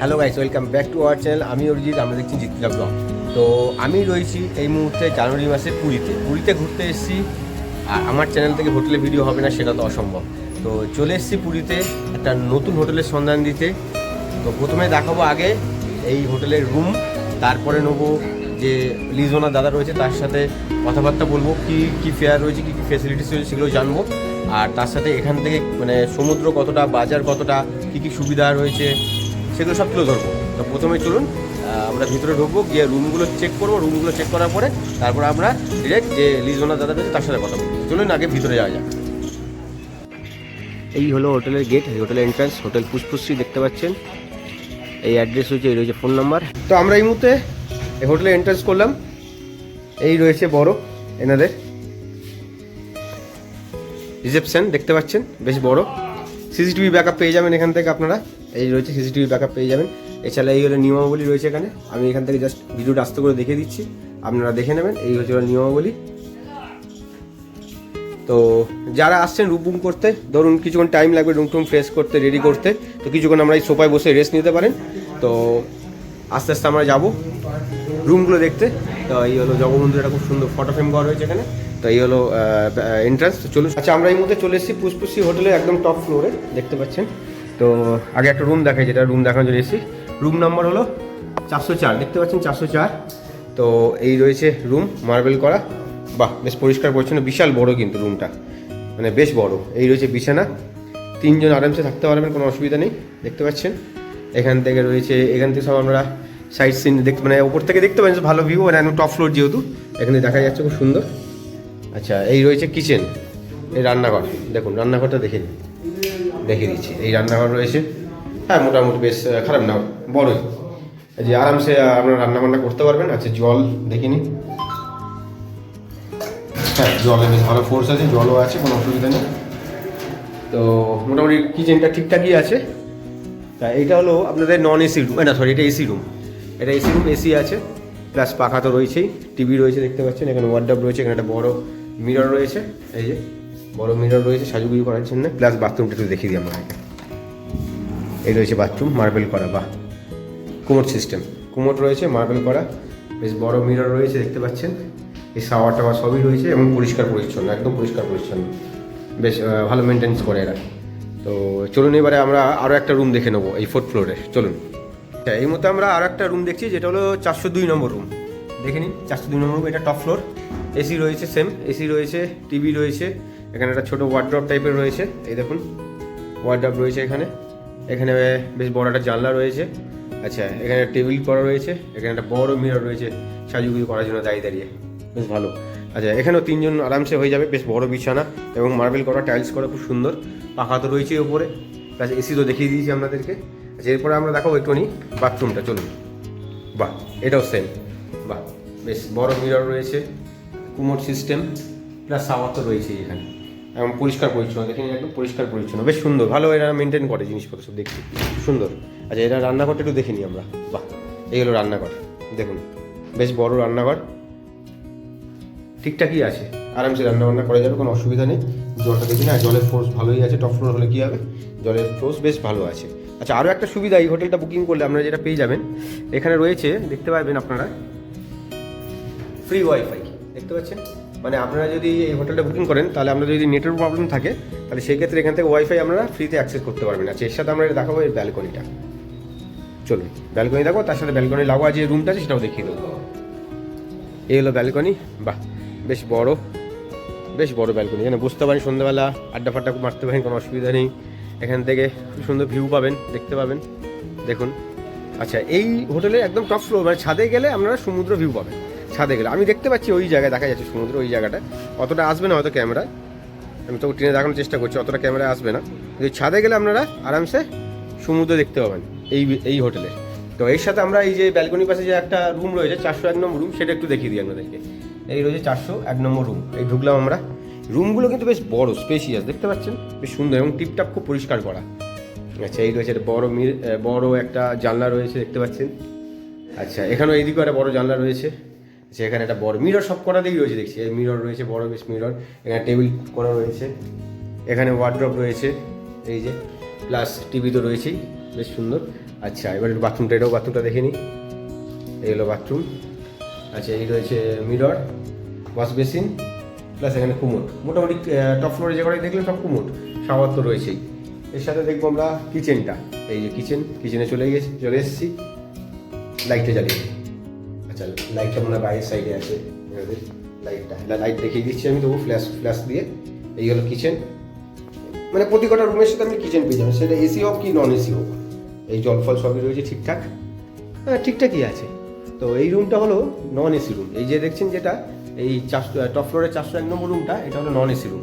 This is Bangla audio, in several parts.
Hello guys welcome back to our channel আমি অরিজিৎ, আমরা দেখছি জিতলা ব্লগ তো আমি রয়েছি এই মুহূর্তে জানুয়ারি মাসে পুরীতে। পুরীতে ঘুরতে এসেছি। আর আমার চ্যানেল থেকে হোটেলে ভিডিও হবে না, সেটা তো অসম্ভব। তো চলে এসেছি পুরীতে একটা নতুন হোটেলের সন্ধান দিতে। তো প্রথমে দেখাবো আগে এই হোটেলের রুম তারপরে নেব যে লিজোনা দাদা রয়েছে, তার সাথে কথাবার্তা বলব। কি কি ফেয়ার রয়েছে, কী কী ফেসিলিটিস রয়েছে সেগুলো জানব। আর তার সাথে এখান থেকে মানে সমুদ্র কতটা, বাজার কতটা, কি কি সুবিধা রয়েছে সেগুলো সব তুলে ধরবো। তো প্রথমে চলুন আমরা ভিতরে ঢুকবো, গিয়ে রুমগুলো চেক করব। রুমগুলো চেক করার পরে তারপর আমরা ডিরেক্ট যে লিজোনা দাদা রয়েছে তার সাথে কথা বলব। চলুন আগে ভিতরে যাওয়া যাক। এই হলো হোটেলের গেট এই হোটেলের এন্ট্রান্স হোটেল পুষ্পুশ্রী দেখতে পাচ্ছেন। এই অ্যাড্রেস হচ্ছে, এই রয়েছে ফোন নাম্বার তো আমরা এই মুহূর্তে এই হোটেলে এন্ট্রান্স করলাম। এই রয়েছে বড়, এনাদের। রিসেপশন দেখতে পাচ্ছেন, বেশ বড়। সিসিটিভি ব্যাকআপ পেয়ে যাবেন এখান থেকে আপনারা। এই রয়েছে সিসিটিভি ব্যাকআপ পেয়ে যাবেন। এছাড়া এই হলো নিয়মাবলী রয়েছে এখানে। আমি এখান থেকে জাস্ট ভিডিওটা আস্তে করে দেখে দিচ্ছি। আপনারা দেখে নেবেন। এই হচ্ছে নিয়মাবলী। তো যারা আসছেন রুম বুম করতে, ধরুন কিছুক্ষণ টাইম লাগবে রুম টুম ফ্রেশ করতে রেডি করতে, তো কিছুক্ষণ আমরা এই সোফায় বসে রেস্ট নিতে পারেন। তো আস্তে আস্তে আমরা যাব রুমগুলো দেখতে। তো এই হলো জগবন্ধুর একটা খুব সুন্দর ফটো ফ্রেম করা রয়েছে এখানে। তো এই হলো এন্ট্রান্স চলুন। আচ্ছা আমরা এই মুহূর্তে চলে এসেছি পুষ্পুষি হোটেলে একদম টপ ফ্লোরে দেখতে পাচ্ছেন। তো আগে একটা রুম দেখাই, যেটা রুম দেখানোর জন্য এসেছি। রুম নাম্বার হলো চারশো চার, দেখতে পাচ্ছেন চারশো চার। তো এই রয়েছে রুম মার্বেল করা। বাহ, বেশ পরিষ্কার পরিচ্ছন্ন, বিশাল বড় কিন্তু রুমটা মানে বেশ বড়। এই রয়েছে বিছানা। তিনজন আরামসে থাকতে পারবেন, কোনো অসুবিধা নেই, দেখতে পাচ্ছেন। এখান থেকে রয়েছে, এখান থেকে সব আমরা সাইড সিন দেখতে মানে ওপর থেকে দেখতে পাচ্ছেন ভালো ভিউ মানে একদম টপ ফ্লোর যেহেতু। এখানে দেখা যাচ্ছে খুব সুন্দর। আচ্ছা এই রয়েছে কিচেন, এই রান্নাঘর। দেখুন, রান্নাঘরটা দেখে নিন। দেখে দিচ্ছি। এই রান্নাঘর রয়েছে। হ্যাঁ মোটামুটি বেশ খারাপ না, বড়ই। যে আরামসে আপনারা রান্না বান্না করতে পারবেন। আচ্ছা জল দেখে নিন। হ্যাঁ জলে বেশ ভালো ফোর্স আছে, জলও আছে, কোনো অসুবিধা নেই। তো মোটামুটি কিচেনটা ঠিকঠাকই আছে। তা এটা হলো আপনাদের নন এসি রুম না সরি এটা এসি রুম এটা এসি রুম এসি আছে। প্লাস পাখা তো রয়েছেই। টিভি রয়েছে, দেখতে পাচ্ছেন। এখানে ওয়ার্ডাব রয়েছে, এখানে একটা বড় মিরর রয়েছে এই যে বড় মিরর রয়েছে সাজুগুজু করার জন্য। প্লাস বাথরুমটা একটু দেখিয়ে দিই আমরা এই রয়েছে বাথরুম মার্বেল করা বাহ। কুমোট সিস্টেম কুমোট রয়েছে মার্বেল করা। বেশ বড় মিরর রয়েছে দেখতে পাচ্ছেন। এই শাওয়ার টাওয়ার সবই রয়েছে এবং পরিষ্কার পরিচ্ছন্ন একদম পরিষ্কার পরিচ্ছন্ন। বেশ ভালো মেনটেন্স করে এরা। তো চলুন এবারে আমরা আরও একটা রুম দেখে নেব এই ফোর্থ ফ্লোরে চলুন। আচ্ছা, এই মতো আমরা আরও একটা রুম দেখছি যেটা হলো চারশো দুই নম্বর রুম দেখে নিন চারশো দুই নম্বর রুম এটা টপ ফ্লোর এসি রয়েছে সেম এসি রয়েছে টিভি রয়েছে, এখানে একটা ছোটো ওয়ার্ড্রপ টাইপের রয়েছে, এই দেখুন। ওয়ার্ড্রপ রয়েছে এখানে। এখানে বেশ বড় একটা জানলা রয়েছে। আচ্ছা এখানে টেবিল করা রয়েছে, এখানে একটা বড় মিরর রয়েছে, সাজুগুজু করার জন্য দাঁড়িয়ে দাঁড়িয়ে। বেশ ভালো। আচ্ছা এখানেও তিনজন আরামসে হয়ে যাবে, বেশ বড় বিছানা এবং মার্বেল করা টাইলস করা খুব সুন্দর। পাখা তো রয়েছে ওপরে। প্লাস এসি তো দেখিয়ে দিয়েছি আপনাদেরকে। আচ্ছা এরপরে আমরা দেখাবো একটুখানি বাথরুমটা চলুন। বাহ, এটাও সেম বাহ, বেশ বড় মিরর রয়েছে। কুমোট সিস্টেম প্লাস সাওয়ার তো রয়েছেই এখানে। এবং পরিষ্কার পরিচ্ছন্ন দেখেন একদম পরিষ্কার পরিচ্ছন্ন। বেশ সুন্দর, ভালো এরা মেনটেন করে জিনিসপত্র সব দেখছি সুন্দর। আচ্ছা এটা রান্নাঘরটা একটু দেখে নিই আমরা। বাহ, এই হলো রান্নাঘর, দেখুন। বেশ বড় রান্নাঘর। ঠিকঠাকই আছে, আরামসে রান্না বান্না করা যাবে, কোনো অসুবিধা নেই। জলটা দেখি না জলের ফোর্স ভালোই আছে টপ ফ্লোর হলে কী হবে? জলের ফোর্স বেশ ভালো আছে। আচ্ছা আরও একটা সুবিধা, এই হোটেলটা বুকিং করলে আপনারা যেটা পেয়ে যাবেন, এখানে রয়েছে, দেখতে পাবেন আপনারা ফ্রি ওয়াইফাই দেখতে পাচ্ছেন? মানে আপনারা যদি এই হোটেলটা বুকিং করেন, তাহলে আপনাদের যদি নেটের প্রবলেম থাকে, তাহলে সেই ক্ষেত্রে এখান থেকে ওয়াইফাই আপনারা ফ্রিতে অ্যাক্সেস করতে পারবেন। আচ্ছা এর সাথে আমরা দেখাবো এই ব্যালকনিটা চলুন ব্যালকনি দেখো, তার সাথে ব্যালকনি লাগোয়া যে রুমটা আছে, সেটাও দেখিয়ে দেবো। এই হলো ব্যালকনি বাহ, বেশ বড় বেশ বড় ব্যালকনি এখানে বসতে পারেন, সন্ধ্যাবেলা আড্ডা ফাড্ডা মারতে পারেন, কোনো অসুবিধা নেই। এখান থেকে খুব সুন্দর ভিউ পাবেন, দেখতে পাবেন। দেখুন আচ্ছা এই হোটেলে একদম টপ ফ্লোর মানে ছাদে গেলে আপনারা সমুদ্র ভিউ পাবেন। ছাদে গেলে আমি দেখতে পাচ্ছি ওই জায়গায় দেখা যাচ্ছে সমুদ্র, ওই জায়গাটা। অতটা আসবে না হয়তো ক্যামেরায়। আমি তো ট্রেনে দেখানোর চেষ্টা করছি, অতটা ক্যামেরায় আসবে না। কিন্তু ছাদে গেলে আপনারা আরামসে সমুদ্র দেখতে পাবেন, এই এই হোটেলে। তো এর সাথে আমরা এই যে ব্যালকনির পাশে যে একটা রুম রয়েছে, চারশো এক নম্বর রুম, সেটা একটু দেখিয়ে দিই আপনাদেরকে। এই রয়েছে চারশো এক নম্বর রুম। এই ঢুকলাম আমরা। রুমগুলো কিন্তু বেশ বড় স্পেশিয়াস দেখতে পাচ্ছেন? বেশ সুন্দর এবং টিপটাপ খুব পরিষ্কার করা। আচ্ছা এই রয়েছে একটা বড় মির বড় একটা জানলা রয়েছে, দেখতে পাচ্ছেন? আচ্ছা এখানেও এইদিকেও একটা বড় জানলা রয়েছে। এখানে একটা বড় মিরর সব করাতেই রয়েছে দেখছি। এই মিরর রয়েছে, বড় বেশ মিরর এখানে টেবিল করা রয়েছে, এখানে ওয়ার্ড্রপ রয়েছে, এই যে প্লাস টিভি তো রয়েছেই, বেশ সুন্দর। আচ্ছা এবার বাথরুমটা এটাও বাথরুমটা দেখে নিই। এই হলো বাথরুম আচ্ছা এই রয়েছে মিরর ওয়াশ বেসিন প্লাস এখানে কুমোট মোটামুটি টপ ফ্লোরে যে কটাই দেখলেন সব কুমোট শাওয়ার তো রয়েছেই। এর সাথে দেখব আমরা কিচেনটা এই যে কিচেন কিচেনে চলে গেছি, চলে এসেছি লাইটটা জ্বালিয়ে। আচ্ছা লাইটটা মনে হয় বাইরের সাইডে আছে। লাইটটা লাইট দেখিয়ে দিচ্ছি আমি তবু ফ্ল্যাশ ফ্ল্যাশ দিয়ে। এই হলো কিচেন মানে প্রতি কটা রুমের সাথে আপনি কিচেন পেয়ে যাবেন। সেটা এসি হোক কি নন এসি হোক। এই জল ফল সবই রয়েছে ঠিকঠাক। হ্যাঁ ঠিকঠাকই আছে। তো এই রুমটা হলো নন এসি রুম এই যে দেখছেন যেটা, এই চারশো টপ ফ্লোরের চারশো এক নম্বর রুমটা এটা হলো নন এসি রুম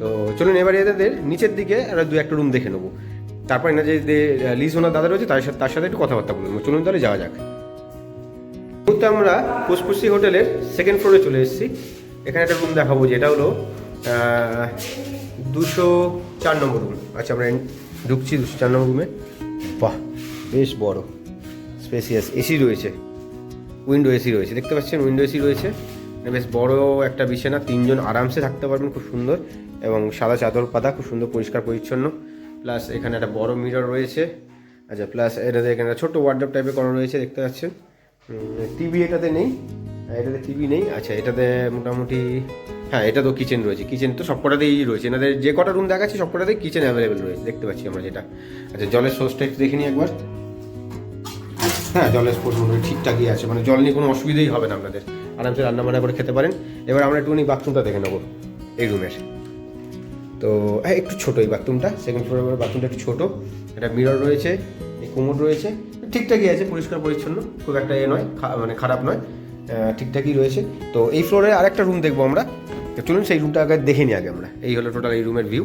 তো চলুন এবারে এদের নিচের দিকে আর দু একটা রুম দেখে নেব। তারপর এনার যে লিজ ওনার দাদা রয়েছে, তার সাথে তার সাথে একটু কথাবার্তা বলব চলুন তাহলে যাওয়া যাক। মুহূর্তে আমরা পুষ্পুষি হোটেলের সেকেন্ড ফ্লোরে চলে এসেছি। এখানে একটা রুম দেখাবো, যেটা হলো দুশো চার নম্বর রুম আচ্ছা আমরা ঢুকছি দুশো চার নম্বর রুমে বাহ, বেশ বড় স্পেসিয়াস এসি রয়েছে উইন্ডো এসি রয়েছে। দেখতে পাচ্ছেন উইন্ডো এসি রয়েছে বেশ বড় একটা বিছানা, তিনজন আরামসে থাকতে পারবেন, খুব সুন্দর, এবং সাদা চাদর পাতা, খুব সুন্দর, পরিষ্কার, পরিচ্ছন্ন। প্লাস এখানে একটা বড় মিরর রয়েছে। আচ্ছা প্লাস এটাতে এখানে ছোট্ট ওয়ার্ড্রপ টাইপের করা রয়েছে, দেখতে পাচ্ছেন। টিভি এটাতে নেই। এটাতে টিভি নেই। আচ্ছা এটাতে মোটামুটি হ্যাঁ এটা তো কিচেন রয়েছে। কিচেন তো সব কটাতেই রয়েছে। এনাদের যে কটা রুম দেখাচ্ছি সব কটাতেই কিচেন অ্যাভেলেবেল রয়েছে। দেখতে পাচ্ছি আমরা যেটা। আচ্ছা জলের সোর্সটা একটু দেখে নিই একবার। হ্যাঁ জলের সোর্স মোটামুটি ঠিকঠাকই আছে। মানে জল নিয়ে কোনো অসুবিধাই হবে না আপনাদের। আরামসে রান্না বান্না করে খেতে পারেন। এবার আমরা একটুখানি বাথরুমটা দেখে নেব এই রুমের তো হ্যাঁ একটু ছোটো এই বাথরুমটা সেকেন্ড ফ্লোরের বাথরুমটা একটু ছোটো। একটা মিরর রয়েছে, এই কোমর রয়েছে। ঠিকঠাকই আছে, পরিষ্কার, পরিচ্ছন্ন, খুব একটা এ নয় মানে খারাপ নয় ঠিকঠাকই রয়েছে। তো এই ফ্লোরে আরেকটা রুম দেখব আমরা। তো চলুন সেই রুমটা আগে দেখে নিই আগে আমরা। এই হলো টোটাল এই রুমের ভিউ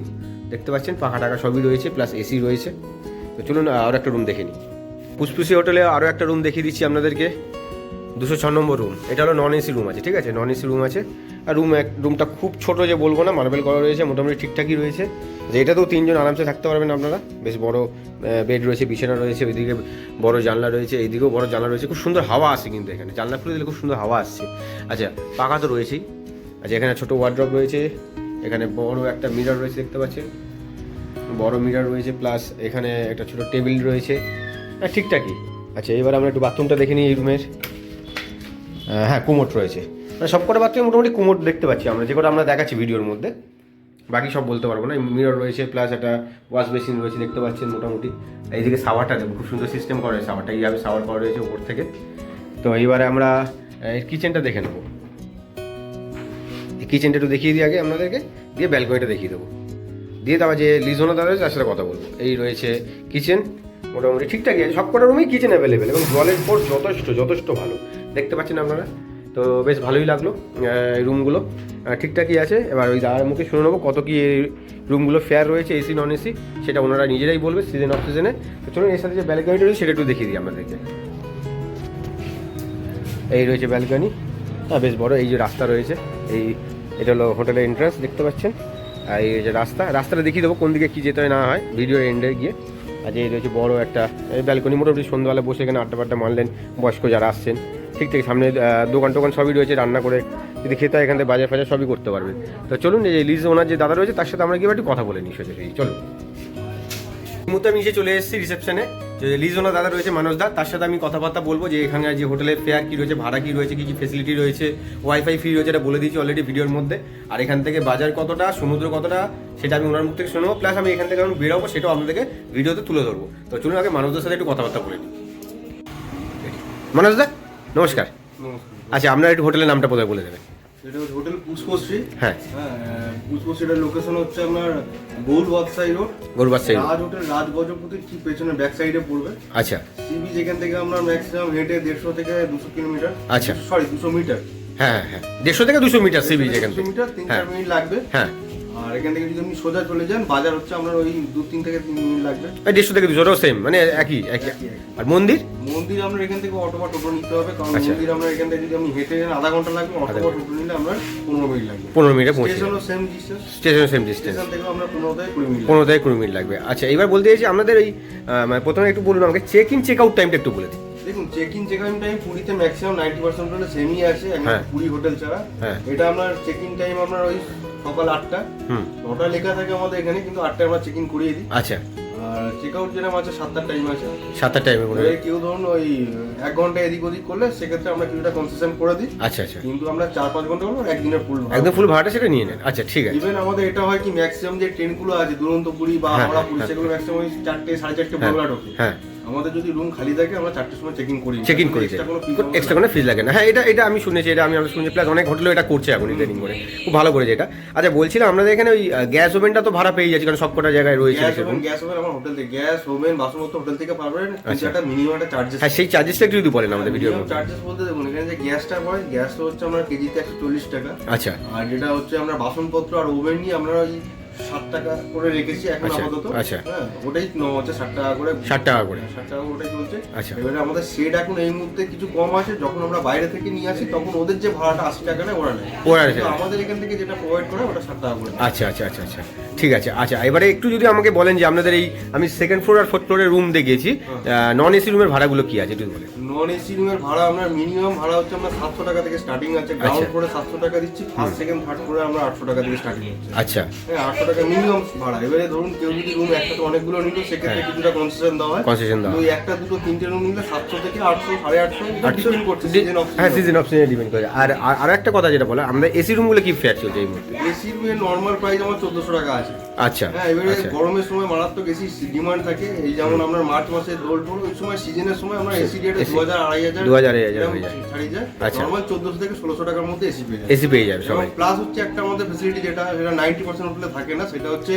দেখতে পাচ্ছেন পাখা টাকা সবই রয়েছে প্লাস এসি রয়েছে। তো চলুন আরও একটা রুম দেখে নিই। পুষ্পুষি হোটেলে আরও একটা রুম দেখিয়ে দিচ্ছি আপনাদেরকে। দুশো ছ নম্বর রুম এটা হলো নন এসি রুম আছে, ঠিক আছে? নন এসি রুম আছে। আর রুম এক রুমটা খুব ছোট যে বলব না মার্বেল করা রয়েছে, মোটামুটি ঠিকঠাকই রয়েছে। যে এটাতেও তিনজন আরামসে থাকতে পারবেন আপনারা। বেশ বড় বেড রয়েছে, বিছানা রয়েছে, ওইদিকে বড় জানলা রয়েছে, এইদিকেও বড় জানলা রয়েছে। খুব সুন্দর হাওয়া আসে কিন্তু এখানে। জানলা খুলে দিলে খুব সুন্দর হাওয়া আসছে। আচ্ছা পাকা তো রয়েছেই। আচ্ছা এখানে ছোটো ওয়ার্ড্রপ রয়েছে। এখানে বড় একটা মিরর রয়েছে, দেখতে পাচ্ছেন? বড় মিরর রয়েছে প্লাস এখানে একটা ছোটো টেবিল রয়েছে। হ্যাঁ ঠিকঠাকই। আচ্ছা এবার আমরা একটু বাথরুমটা দেখে নিই এই রুমের হ্যাঁ কুমোট রয়েছে। মানে সব কটা বাথরুমে মোটামুটি কুমোট দেখতে পাচ্ছি আমরা, যে কটা আমরা দেখাচ্ছি ভিডিওর মধ্যে। বাকি সব বলতে পারব না মিরর রয়েছে প্লাস একটা ওয়াশ বেসিন রয়েছে, দেখতে পাচ্ছেন মোটামুটি। এইদিকে সাওয়ারটা দেখুন, খুব সুন্দর সিস্টেম করা রয়েছে সাওয়ারটা এইভাবে সাওয়ার করা রয়েছে উপর থেকে। তো এইবারে আমরা কিচেনটা দেখে নেব। কিচেনটা একটু দেখিয়ে দিই আগে আপনাদেরকে, দিয়ে ব্যালকনিটা দেখিয়ে দেবো। দিয়ে তারপর যে লিজোনা দাদা রয়েছে, তার সাথে কথা বলব। এই রয়েছে কিচেন মোটামুটি ঠিকঠাকই আছে সব কটা রুমেই কিচেন অ্যাভেলেবেল এবং জলের ফোর্স যথেষ্ট যথেষ্ট ভালো। দেখতে পাচ্ছেন আপনারা? তো বেশ ভালোই লাগল রুমগুলো। ঠিকঠাকই আছে। এবার ওই দাদার মুখে শুনে নেব কত কী রুমগুলো ফেয়ার রয়েছে এসি নন এসি সেটা ওনারা নিজেরাই বলবে সিজন অফ সিজনে তো চলুন, এর সাথে যে ব্যালকনিটা রয়েছে, সেটা একটু দেখিয়ে দিই আপনাদেরকে। এই রয়েছে ব্যালকনি হ্যাঁ বেশ বড়, এই যে রাস্তা রয়েছে, এই এটা হলো হোটেলের এন্ট্রান্স দেখতে পাচ্ছেন? আর এই যে রাস্তা, রাস্তাটা দেখিয়ে দেবো কোন দিকে কী যেতে হয় না হয় ভিডিও এন্ডে গিয়ে। আর যে রয়েছে বড় একটা, এই ব্যালকনি মোটামুটি সন্ধ্যাবেলা বসে এখানে আড্ডা ফাড্ডা মারলেন, বয়স্ক যারা আসছেন। ঠিক ঠিক সামনে দোকান টোকান সবই রয়েছে, রান্না করে যদি খেতে হয় এখান থেকে বাজার ফাজার সবই করতে পারবে। তো চলুন যে লিজ ওনার যে দাদা রয়েছে, তার সাথে আমরা গিয়ে একটু কথা বলে নিই সোজা চলুন। এই মুহূর্তে আমি এসে চলে এসেছি রিসেপশনে যে লিজ ওনার দাদা রয়েছে মানুষ দা, তার সাথে আমি কথাবার্তা বলব যে এখানে যে হোটেলের ফেয়ার কী রয়েছে, ভাড়া কী রয়েছে, কী কী ফেসিলিটি রয়েছে ওয়াইফাই ফ্রি রয়েছে, এটা বলে দিয়েছি অলরেডি ভিডিওর মধ্যে। আর এখান থেকে বাজার কতটা, সমুদ্র কতটা, সেটা আমি ওনার মুখ থেকে শুনব প্লাস আমি এখান থেকে যখন বেরোবো, সেটাও আপনাদেরকে ভিডিওতে তুলে ধরবো। তো চলুন আগে মানুষদের সাথে একটু কথাবার্তা বলে নিই। মানুষ দা? নমস্কার। আচ্ছা আপনার একটু হোটেলের নামটা কোথায় বলে দেবেন। এটা হচ্ছে হোটেল পুষ্পশ্রী হ্যাঁ। হ্যাঁ পুষ্পশ্রীটার লোকেশন হচ্ছে আপনার গোল বাদশাহী রোড। গরুবার সাইড রাজ হোটেল রাজ গজপতির ঠিক পেছনে ব্যাক সাইডে পড়বে। আচ্ছা। থেকে আমরা ম্যাক্সিমাম হেঁটে দেড়শো থেকে দুশো কিলোমিটার। আচ্ছা। সরি দুশো মিটার। হ্যাঁ হ্যাঁ হ্যাঁ। দেড়শো থেকে দুশো মিটার সি বিচ থেকে। মিটার তিন হ্যাঁ। চার মিনিট লাগবে। হ্যাঁ। আর এখান থেকে যদি আপনি সোজা চলে যান বাজার হচ্ছে আপনার ওই দু তিন থেকে তিন মিনিট লাগবে। দেড়শো থেকে দুশোটাও সেম মানে একই একই। আর মন্দির? মন্দির আপনার এখান থেকে অটো বা টোটো নিতে হবে কারণ আচ্ছা। মন্দির আমরা এখান থেকে যদি আপনি হেঁটে যান আধা ঘণ্টা লাগবে অটো বা টোটো নিলে আমরা পনেরো মিনিট লাগবে। পনেরো মিনিটে পৌঁছে স্টেশনও same distance station same distance station থেকে আমরা পনেরো থেকে কুড়ি মিনিট পনেরো থেকে কুড়ি মিনিট লাগবে। আচ্ছা এবার বলতে চাইছি আপনাদের ওই মানে প্রথমে একটু বলুন আমাকে চেক ইন চেক আউট টাইমটা একটু বলে দিন। দেখুন check in check out time পুরীতে ম্যাক্সিমাম নাইনটি পার্সেন্ট হলে সেমই আছে হ্যাঁ। পুরী হোটেল ছাড়া। হ্যাঁ। এটা আপনার চেক ইন টাইম আপনার ওই সকাল আটটা। নটা লেখা থাকে আমাদের এখানে কিন্তু আটটায় আমরা চেক ইন করিয়ে দিই। আচ্ছা। আর চেক আউট যেরকম আছে সাতটার টাইম আছে। সাতটার টাইমে কেউ ধরুন ওই এক ঘণ্টা এদিক ওদিক করলে সেক্ষেত্রে আমরা কিছুটা কনসেশন করে দিই। আচ্ছা আচ্ছা। কিন্তু আমরা চার পাঁচ ঘণ্টা করব একদিনের ফুল একদম ফুল ভাড়াটা সেটা নিয়ে নেন। আচ্ছা ঠিক আছে। ইভেন আমাদের এটা হয় কি ম্যাক্সিমাম যে ট্রেনগুলো আছে দুরন্ত পুরী বা হ্যাঁ, হাওড়া পুরী। সেগুলো ম্যাক্সিমাম ওই চারটে সাড়ে চারটে ভোরবেলা ঢোকে। হ্যাঁ। আমাদের যদি রুম খালি থাকে আমরা চারটের সময় চেক ইন করি। চেক ইন করে আমাদের এক্সট্রা কোনো ফিজ লাগে না। হ্যাঁ এটা এটা আমি শুনেছি এটা আমি শুনেছি। প্লাস অনেক হোটেলও এটা করছে এখন ট্রেনিং করে। খুব ভালো করেছে এটা। আচ্ছা বলছিলাম আপনাদের এখানে ওই গ্যাস ওভেনটা তো ভাড়া পেয়ে যাচ্ছে কারণ সবকটা জায়গায় রয়েছে গ্যাস ওভেন গ্যাস ওভেন আমার হোটেল থেকে গ্যাস ওভেন বাসনপত্র হোটেল থেকে পাবেন। আচ্ছা। একটা মিনিমাম একটা চার্জেস হ্যাঁ সেই চার্জেসটা একটু যদি বলেন আমাদের মধ্যে। চার্জেস বলতে দেখুন এখানে যে গ্যাসটা পড়ে গ্যাসটা হচ্ছে আমরা কেজিতে একশো চল্লিশ টাকা। আচ্ছা। আর যেটা হচ্ছে আমরা বাসনপত্র আর ওভেন নিয়ে আমরা ওই ষাট টাকা করে রেখেছি এখন আচ্ছা, আপাতত। আচ্ছা। হ্যাঁ ওটাই ন হচ্ছে ষাট টাকা করে ষাট টাকা করে। ষাট টাকা করে ওটাই চলছে। আচ্ছা। এবারে আমাদের শেড এখন এই মুহূর্তে কিছু কম আছে যখন আমরা বাইরে থেকে নিয়ে আসি তখন ওদের যে ভাড়াটা আশি টাকা নেয় ওরা নেয়। ওরা। আমাদের এখান থেকে যেটা প্রোভাইড করে ওটা ষাট টাকা করে। আচ্ছা আচ্ছা আচ্ছা আচ্ছা। ঠিক আছে আচ্ছা এবারে একটু যদি আমাকে বলেন যে আপনাদের এই আমি সেকেন্ড ফ্লোর আর ফোর্থ ফ্লোরের রুম দেখিয়েছি নন এসি রুমের ভাড়াগুলো কি আছে একটু বলেন। নন এসি রুমের ভাড়া আমরা মিনিমাম ভাড়া হচ্ছে আমরা সাতশো টাকা থেকে স্টার্টিং আছে। গ্রাউন্ড আচ্ছা। ফ্লোরে সাতশো টাকা দিচ্ছি ফার্স্ট সেকেন্ড থার্ড ফ্লোরে আমরা আটশো টাকা থেকে স্টার্টিং আচ্ছা। হ্যাঁ আটশো টাকা মিনিমাম ভাড়া। এবারে ধরুন কেউ যদি রুম একসাথে অনেকগুলো নিল সেক্ষেত্রে হ্যাঁ। কিছুটা কনসেশন দেওয়া হয়। কনসেশন দেওয়া কিন্তু একটা দুটো তিনটে রুম নিলে সাতশো থেকে আটশো সাড়ে আটশো ডিপেন্ড করছে সিজন অফ হ্যাঁ সিজন অপশনে ডিপেন্ড করে। আর আর- একটা কথা যেটা বলে আমরা এসি রুমগুলো কি ফেয়ার চলছে এই মুহূর্তে? এসি রুমের নর্মাল প্রাইস আমার চোদ্দশো টাকা আছে। আচ্ছা হ্যাঁ এবারে আচ্ছা। গরমের সময় মারাত্মক এসি ডিমান্ড থাকে। এই যেমন আমরা মার্চ মাসে দোল টোল ওই সময় সিজনের সময় আমরা এসি রেটে দু হাজার আড়াই হাজার 2000 আড়াই হাজার হয়ে যায়। ছাড়িয়ে যায়। আচ্ছা। নর্মাল চোদ্দশো থেকে ষোলোশো টাকার মধ্যে এসি পেয়ে যায়। এসি পেয়ে যাবে সবাই। প্লাস হচ্ছে একটা আমাদের ফেসিলিটি যেটা যেটা নাইনটি পার্সেন্ট হোটেলে থাকে না সেটা হচ্ছে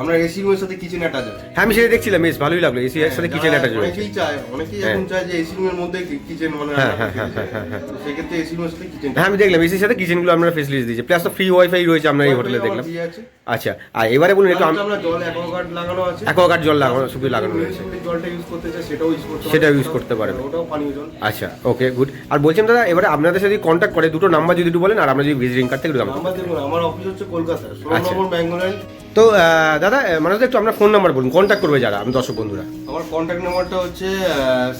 আমরা এসি রুমের সাথে কিচেন অ্যাটাচ আছে হ্যাঁ আমি সেটা দেখছিলাম বেশ ভালোই লাগল এসি এর সাথে কিচেন অ্যাটাচ রয়েছে অনেকেই চায় অনেকেই হ্যাঁ। এখন চায় যে এসি রুমের মধ্যে কিচেন মানে হ্যাঁ, হ্যাঁ, হ্যাঁ, হ্যাঁ, হ্যাঁ। সেক্ষেত্রে এসি রুমের সাথে কিচেন হ্যাঁ আমি দেখলাম এসির সাথে কিচেনগুলো আমরা ফেসিলিটি দিয়েছি প্লাস তো ফ্রি ওয়াইফাই রয়েছে আমরা এই হোটেলে দেখলাম আচ্ছা আর এবারে বলুন একটু আমরা জল অ্যাকোয়াগার্ড লাগানো আছে অ্যাকোয়াগার্ড জল লাগানো শুধু লাগানো রয়েছে জলটা ইউজ করতে চায় সেটাও ইউজ করতে। সেটাও use করতে পারবে। ওটাও পানীয় জল আচ্ছা ওকে গুড আর বলছিলাম দাদা এবারে আপনাদের সাথে কন্ট্যাক্ট করে দুটো নাম্বার যদি একটু বলেন আর আমরা যদি ভিজিটিং কার্ড থেকে নাম্বার দেখুন আমার অফিস হচ্ছে কলকাতায় ষোলো আচ্ছা। নম্বর ব্যাঙ্গোলাইন তো দাদা মানুষ একটু আপনার ফোন নাম্বার বলুন কন্ট্যাক্ট করবে যারা আমি দর্শক বন্ধুরা। আমার কন্ট্যাক্ট নাম্বারটা হচ্ছে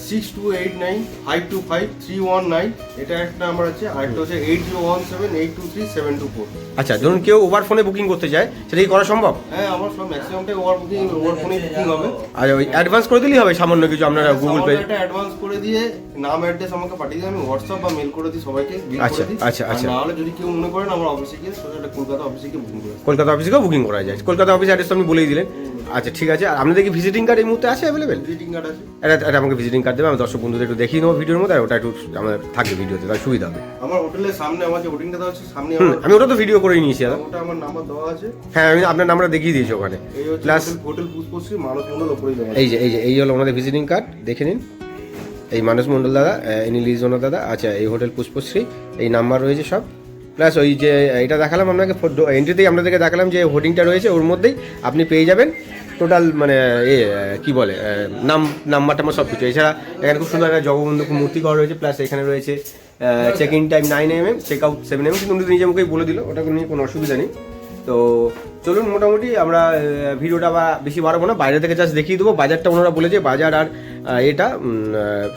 six two eight nine five two five three one nine এটা একটা নাম্বার আছে আর একটা হচ্ছে eight zero one seven eight two three seven two four আচ্ছা ধরুন কেউ ওভার ফোনে বুকিং করতে চায় সেটা কি করা সম্ভব? হ্যাঁ আমার সব ম্যাক্সিমামটাই ওভার বুকিং ওভার ফোনে বুকিং হবে। আর ওই অ্যাডভান্স করে দিলেই হবে সামান্য কিছু আপনারা গুগল পে অ্যাডভান্স করে দিয়ে নাম অ্যাড্রেস আমাকে পাঠিয়ে দিয়ে আমি হোয়াটসঅ্যাপ বা মেল করে দিই সবাইকে bill আচ্ছা, করে দিই। আচ্ছা, আর আচ্ছা। না হলে যদি কেউ মনে করেন আমার অফিসে গিয়ে সোজা কলকাতা অফিসে গিয়ে বুকিং করে কলকাতা অফিসে বুকিং করা যায়। কলকাতা অফিস অ্যাড্রেস আপনি বলেই দিলেন। আচ্ছা ঠিক আছে। আর আপনাদের কি ভিজিটিং কার্ড এই মুহূর্তে আছে অ্যাভেলেবেল ভিজিটিং কার্ড আছে। এটা এটা আমাকে ভিজিটিং কার্ড দেবে আমি দর্শক বন্ধুদের একটু দেখিয়ে নেব ভিডিওর মধ্যে আর ওটা একটু আমাদের থাকবে ভিডিওতে তার সুবিধা হবে। আমার হোটেলের সামনে আমার যে হোর্ডিংটা দেওয়া আছে সামনে হুম আমার আমি ওটা তো ভিডিও করেই নিয়েছি দাদা। ওটা আমার নাম্বার দেওয়া আছে। হ্যাঁ আমি আপনার নাম্বারটা দেখিয়ে দিয়েছি ওখানে। এই হচ্ছে plus hotel- hotel Pushpashree Manas Mondal ওপরেই দেওয়া আছে। এই যে এই যে এই হলো আমাদের ভিজিটিং কার্ড দেখে নিন। এই মানস মণ্ডল দাদা ইনি লিজনা দাদা আচ্ছা এই হোটেল পুষ্পশ্রী, এই নাম্বার রয়েছে সব। প্লাস ওই যে, এটা দেখালাম আপনাকে এন্ট্রিতেই আপনাদেরকে দেখালাম যে হোর্ডিংটা রয়েছে, ওর মধ্যেই আপনি পেয়ে যাবেন টোটাল মানে এ, কী বলে নাম নাম্বার টাম্বার সব কিছু। এছাড়া এখানে খুব সুন্দর একটা জগবন্ধু মূর্তি করা রয়েছে প্লাস এখানে রয়েছে check in time nine M M check out seven M কিন্তু নিজে মুখেই বলে দিল, ওটা নিয়ে কোনো অসুবিধা নেই। তো চলুন মোটামুটি আমরা ভিডিওটা বা বেশি বাড়াবো না, বাইরে থেকে জাস্ট দেখিয়ে দেবো, বাজারটা ওনারা বলেছে, বাজার আর এটা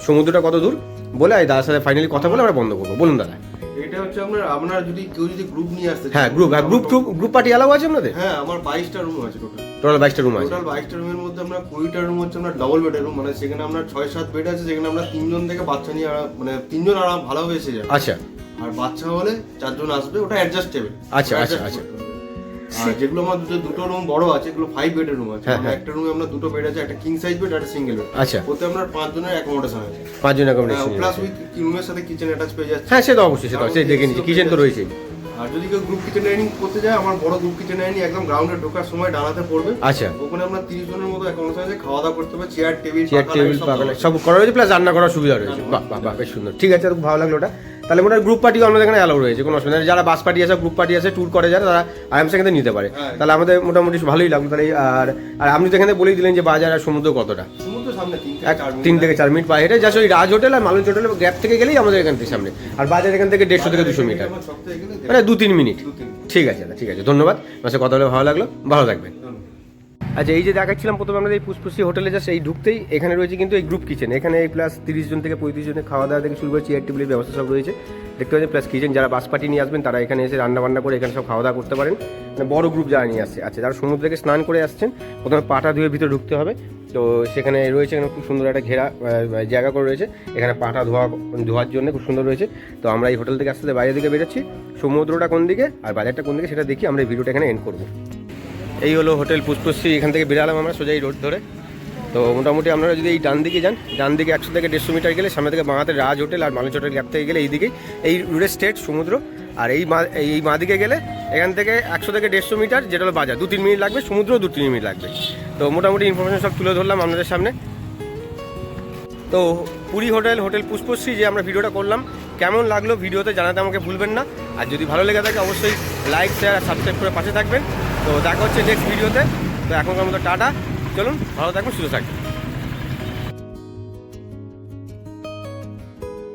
সমুদ্রটা কত দূর? বলে আর দাদার সাথে ফাইনালি কথা বলে আমরা বন্ধ করব। বলুন দাদা। এটা হচ্ছে আপনার আপনার যদি কেউ যদি গ্রুপ নিয়ে আসতে হ্যাঁ গ্রুপ হ্যাঁ group group group party allow আছে আপনাদের? হ্যাঁ আমার বাইশটা রুম আছে টোটাল টোটাল বাইশটা রুম আছে। টোটাল বাইশটা রুমের মধ্যে আমরা কুড়িটা রুম হচ্ছে আমরা ডবল বেডের রুম মানে সেখানে আমরা ছয় সাত বেড আছে যেখানে আমরা তিনজন থেকে বাচ্চা নিয়ে মানে তিনজন আরাম এসে যায় আচ্ছা। আর বাচ্চা হলে চারজন আসবে ওটা অ্যাডজাস্টেবল আচ্ছা, আচ্ছা, আচ্ছা। আর যেগুলো আমাদের দুটো রুম বড় আছে এগুলো ফাইভ বেডের রুম আছে। হ্যাঁ, আমরা হ্যাঁ। একটা রুমে আমরা দুটো বেড আছে একটা কিং সাইজ বেড একটা সিঙ্গেল বেড আচ্ছা। ওতে আমরা পাঁচজনের অ্যাকোমোডেশন আছে। পাঁচজন অ্যাকোমোডেশন প্লাস উইথ রুমের সাথে কিচেন অ্যাটাচ পেয়ে যাচ্ছে। হ্যাঁ সে তো অবশ্যই সে তো দেখে নিচ্ছি কিচেন তো রয়েছেই। আর যদি কেউ গ্রুপ কিচেন ডাইনিং করতে যায় আমার বড় গ্রুপ কিচেন ডাইনিং একদম গ্রাউন্ডে ঢোকার সময় ডানাতে পড়বে। আচ্ছা। ওখানে আমরা তিরিশ জনের মতো অ্যাকোমোডেশন আছে খাওয়া দাওয়া করতে হবে চেয়ার টেবিল চেয়ার টেবিল সব করা রয়েছে প্লাস রান্না করার সুবিধা রয়েছে। বাহ বাহ বেশ সুন্দর। ঠিক আছে খুব ভালো লাগল ওটা। তাহলে মোটামুটি গ্রুপ পার্টিও আমাদের এখানে অ্যালাউ রয়েছে কোনো অসুবিধা নেই। যারা বাস পার্টি আছে গ্রুপ পার্টি আছে ট্যুর করে যারা তারা আরামসে এখানে নিতে পারে। হ্যাঁ। তাহলে আমাদের মোটামুটি ভালোই লাগল। তাহলে আর আর আপনি তো এখানে বলেই দিলেন যে বাজার আর সমুদ্র কতটা? তিন এক থেকে চার তিন মিনিট থেকে চার মিনিট পায়ে হেঁটে জাস্ট ওই রাজ হোটেল আর মালঞ্চ হোটেল গ্যাপ থেকে গেলেই আমাদের এখান থেকে সামনে। আর বাজার এখান থেকে দেড়শো থেকে দুশো মিটার। মানে দু তিন মিনিট। ঠিক আছে ঠিক আছে ধন্যবাদ। সাথে কথা বলে ভালো লাগল। ভালো থাকবেন। আচ্ছা এই যে দেখাচ্ছিলাম, প্রথমে আমরা এই পুষ্পশ্রী হোটেলে জাস্ট এই ঢুকতেই এখানে রয়েছে কিন্তু এই গ্রুপ কিচেন এখানে এই প্লাস তিরিশ জন থেকে পঁয়ত্রিশ জনের খাওয়া দাওয়া থেকে শুরু করে চেয়ার টেবিলের ব্যবস্থা সব রয়েছে। দেখতে পাচ্ছেন প্লাস কিচেন যারা বাস পার্টি নিয়ে আসবেন, তারা এখানে এসে রান্না বান্না করে এখানে সব খাওয়া দাওয়া করতে পারেন। মানে বড় গ্রুপ যারা নিয়ে আসছে। আচ্ছা যারা সমুদ্র থেকে স্নান করে আসছেন, প্রথমে পাটা ধুয়ে ভিতরে ঢুকতে হবে। তো সেখানে রয়েছে এখানে খুব সুন্দর একটা ঘেরা জায়গা করে রয়েছে। এখানে পাটা ধোয়া, ধোয়ার জন্য খুব সুন্দর রয়েছে। তো আমরা এই হোটেল থেকে আসতে আসতে বাইরের দিকে বেরোচ্ছি। সমুদ্রটা কোন দিকে আর বাজারটা কোন দিকে সেটা দেখি। আমরা এই ভিডিওটা এখানে এন্ড করব। এই হলো হোটেল পুষ্পশ্রী, এখান থেকে বেরালাম আমরা সোজা এই রোড ধরে। তো মোটামুটি আপনারা যদি এই ডান দিকে যান, ডান দিকে একশো থেকে দেড়শো মিটার গেলে, সামনে থেকে বাঁহাতে রাজ হোটেল আর মালুচ হোটেল গ্যাপ থেকে গেলে এই দিকেই এই রুটে স্টেট সমুদ্র, আর এই এই মা দিকে গেলে এখান থেকে একশো থেকে দেড়শো মিটার, যেটা হলো বাজার। দু তিন মিনিট লাগবে, সমুদ্র দু তিন মিনিট লাগবে। তো মোটামুটি ইনফরমেশন সব তুলে ধরলাম আপনাদের সামনে। তো পুরী হোটেল হোটেল পুষ্পশ্রী যে আমরা ভিডিওটা করলাম, কেমন লাগল ভিডিওতে জানাতে আমাকে ভুলবেন না। আর যদি ভালো লেগে থাকে, অবশ্যই লাইক শেয়ার আর সাবস্ক্রাইব করে পাশে থাকবেন। তো দেখা হচ্ছে নেক্সট ভিডিওতে তো। এখনকার মতো টাটা। চলুন ভালো থাকবেন সুস্থ থাকবেন